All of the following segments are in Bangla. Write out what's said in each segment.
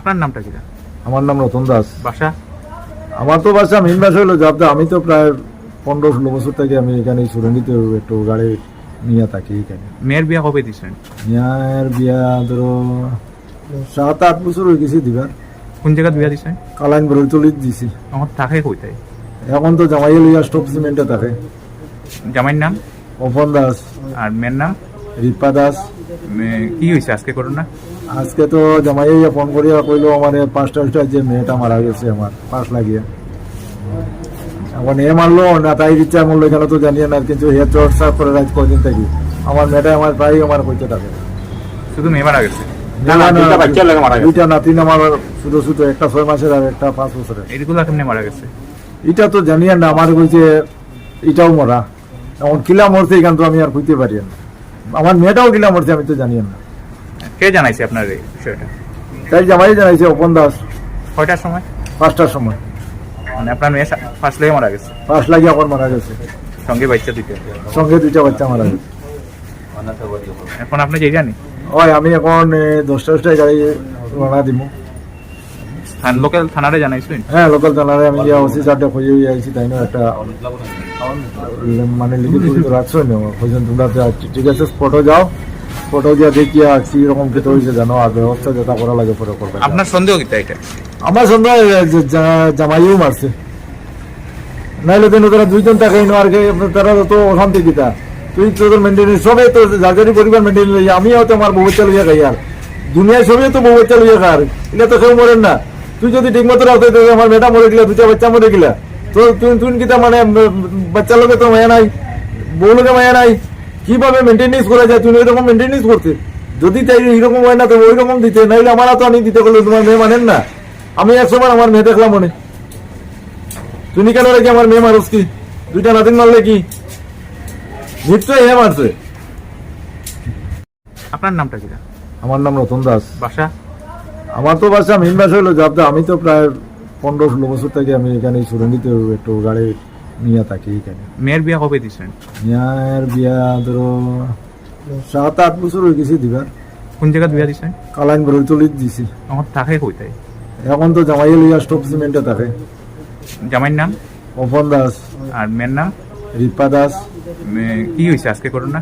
আপনার নামটা কি? আমার নাম রতন দাস। বাসা? আমার তো বাসা মেন বাসা হলো যাবদা আমি তো প্রায় পনেরো ষোলো বছর থেকে আমি এখানে সুরঙ্গিতে একটু গাড়ি নিয়ে থাকি এখানে। মেয়ের বিয়া কবে দিছেন? মেয়ের বিয়া ধরো সাত আট বছর হয়ে গেছে দিবার। কোন জায়গায় বিয়া দিছেন? কালাইন চল্লিশ দিছি। আমার থাকে কইতাই এখন তো জামাই লইয়া স্টপ সিমেন্টে থাকে। জামাইয়ের নাম? অপন দাস। আর মেয়ের নাম? রিপা দাস। কি হয়েছে আজকে করোনা? আজকে তো জামাই ফোন করিয়া কইলো আমার পাঁচটা উঠটা যে মেয়েটা মারা গেছে আমার পাঁচ লাগিয়ে। এখন এ মারলো না তাই ইচ্ছা মরলো এখানে তো জানিয়ে না কিন্তু হে চর্চা করে রাজ কদিন থাকি। আমার মেয়েটা আমার প্রায় আমার কইতে থাকে। শুধু মেয়ে মারা গেছে? না, না, দুইটা বাচ্চা লাগে মারা গেছে। দুইটা নাতিন আমার শুধু শুধু একটা ছয় মাসের আর একটা পাঁচ বছরের। এইগুলো কেমনে মারা গেছে? এটা তো জানিয়ে না আমার কইছে এটাও মরা। এখন কিলা মরছে এখান তো আমি আর কইতে পারি না। আমার মেয়েটাও কিলা মরছে আমি তো জানিয়ে না। কে জানাইছে আপনার এই বিষয়টা? তাই জামাই জানাইছে অপন দাস। কয়টার সময়? পাঁচটার সময়। মানে আপনার মেয়ে ফার্স্ট লেগে মারা গেছে? পাঁচ লাগে মারা গেছে। সঙ্গে বাচ্চা সঙ্গে দুইটা বাচ্চা মারা গেছে। এখন আপনি যে জানি? ওই আমি এখন দশটা দশটায় গাড়ি রওনা দিব লোকাল থানারে জানাইছেন হ্যাঁ লোকাল থানারে আমি গিয়া ওসি খুঁজে আইছি তাই না একটা মানে লিখিত রাখছো না তোমরা ঠিক আছে স্পটও যাও। স্পটও গিয়া দেখিয়া কি রকম খেতে হয়েছে জানো আর ব্যবস্থা যেটা করা লাগে পরে করবে আপনার সন্দেহ কিতা এটা? আমার সন্ধ্যা জামাইও মারছে। নাইলে তো তারা দুইজন থাকাই না আর কি, তারা তো অশান্তি কিতা। তুই তোদের মেনটেনেন্স সবে তো যাদের পরিবার মেনটেন লই আমিও তো আমার বউ বাচ্চা লইয়া খাই আর। দুনিয়ায় সবে তো বউ বাচ্চা লইয়া খার এটা তো কেউ মরেন না। তুই যদি ঠিক মতো রাখতে আমার মেয়েটা মরে গেলা দুটা বাচ্চা মরে গেলা। তো তুই তুই কিতা মানে উম, বাচ্চার লোকে তো মায়া নাই বউ লোকে মায়া নাই। কীভাবে মেনটেনেন্স করা যায়? তুমি ওইরকম মেনটেনেন্স করতে। যদি তাই এরকম হয় না তো ওইরকম দিতে। নাইলে আমার তো আমি দিতে করলে তোমার মেয়ে মানেন না। আমি একসময় আমার মেয়ে দেখলাম মনে। তুমি কেন রেখে আমার মেয়ে মানুষ কি? দুইটা নাতিন মারলে কি? নিশ্চয়ই হে মারছে। আপনার নামটা কি আমার নাম রতন দাস। বাসা? আমার তো বাসা মেন বাসা হলো যাবদা আমি তো প্রায় পনেরো ষোলো বছর থেকে আমি এখানে সুরঙ্গিতে একটু গাড়ি নিয়ে থাকি এখানে মেয়ের বিয়া কবে দিছেন মেয়ের বিয়া ধরো সাত আট বছর হয়ে গেছে দিবার কোন জায়গায় বিয়া দিছেন কালাইন চল্লিশ দিছি আমার থাকে কইতাই এখন তো জামাই লইয়া স্টপ সিমেন্টে থাকে। জামাইয়ের নাম? অপন দাস। আর মেয়ের নাম? রিপা দাস। মে- কি হয়েছে আজকে করোনা না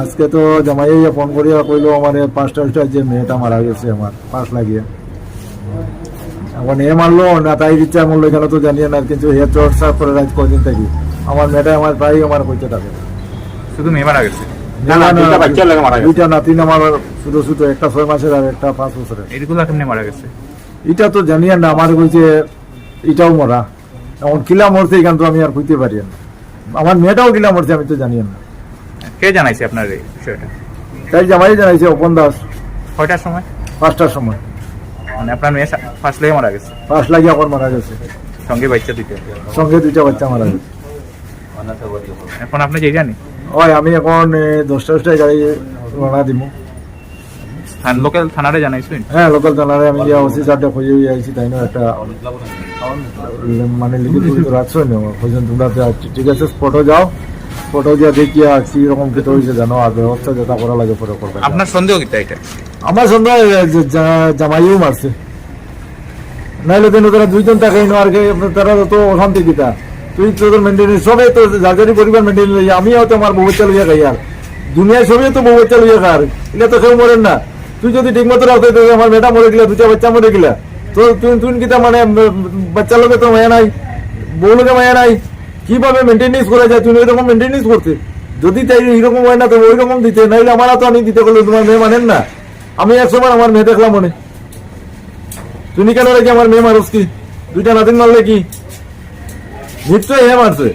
আজকে তো জামাই ফোন করিয়া কইলো আমার পাঁচটা যে মেয়েটা মারা গেছে আমার পাঁচ লাগিয়ে এখন এ মারলো না তাই ইচ্ছা মরলো এখানে তো জানিয়ে না কিন্তু হে চর্চা করে রাজ কদিন থাকি। আমার মেয়েটা আমার প্রায় আমার কইতে থাকে। শুধু মেয়ে মারা গেছে? না, না, দুইটা বাচ্চা লাগে মারা গেছে। দুইটা নাতিন আমার শুধু শুধু একটা ছয় মাসের আর একটা পাঁচ বছরের। এইগুলো কেমনে মারা গেছে? এটা তো জানিয়ে না আমার কইছে এটাও মরা। এখন কিলা মরছে এখান তো আমি আর কইতে পারি না। আমার মেয়েটাও কিলা মরছে আমি তো জানিয়ে না। কে জানাইছে আপনার এই বিষয়টা? তাই জামাই জানাইছে অপন দাস। কয়টার সময়? পাঁচটার সময়। মানে আপনার মেয়ে ফার্স্ট লেগে মারা গেছে? পাঁচ লাগিয়ে আমার মারা গেছে। সঙ্গে বাচ্চা দিতে সঙ্গে দুইটা বাচ্চা মারা গেছে। এখন আপনি যে জানি ওই আমি এখন দশটা দশটায় গাড়ি রওনা দিব। লোকাল থানারে জানাইছেন হ্যাঁ লোকাল থানারে আমি গিয়া ওসি সারটা খুঁজে আইছি তাই না? একটা মানে লিখিত রাখছো না তোমরা ঠিক আছে স্পটও যাও। স্পটও গিয়া দেখিয়া কি রকম খেতে হয়েছে জানো আর ব্যবস্থা যেটা করা লাগে পরে করবে আপনার সন্দেহ কিতা এটা? আমার সন্ধ্যা জামাইও মারছে। নাইলে তো তারা দুইজন থাকাই না আর তারা তো অশান্তি কিতা তুই তোদের মেনটেনেন্স সবে তো যাদের পরিবার মেনটেন লই আমিও তো আমার বউ বাচ্চা লইয়া খাই আর দুনিয়ায় সবে তো বউ বাচ্চা লইয়া খার এটা তো কেউ মরেন না। তুই যদি ঠিক মতো রাখতে আমার মেয়েটা মরে গেলা দুটা বাচ্চা মরে গেলা। তো তুই তুই কিতা মানে উম, বাচ্চার লোকে তো মায়া নাই? বউ লোকে মায়া নাই? কীভাবে মেনটেনেন্স করা যায়? তুমি ওইরকম মেনটেনেন্স করতে। যদি তাই এরকম হয় না তো ওইরকম দিতে। নাইলে আমার তো আমি দিতে গেলে তোমার মেয়ে মানেন না। আমি একসময় আমার মেয়ে দেখলাম মনে। তুমি কেন রেখে আমার মেয়ে মারস কি? দুইটা নাতিন মারলে কি? নিশ্চয়ই হ্যাঁ মারছে।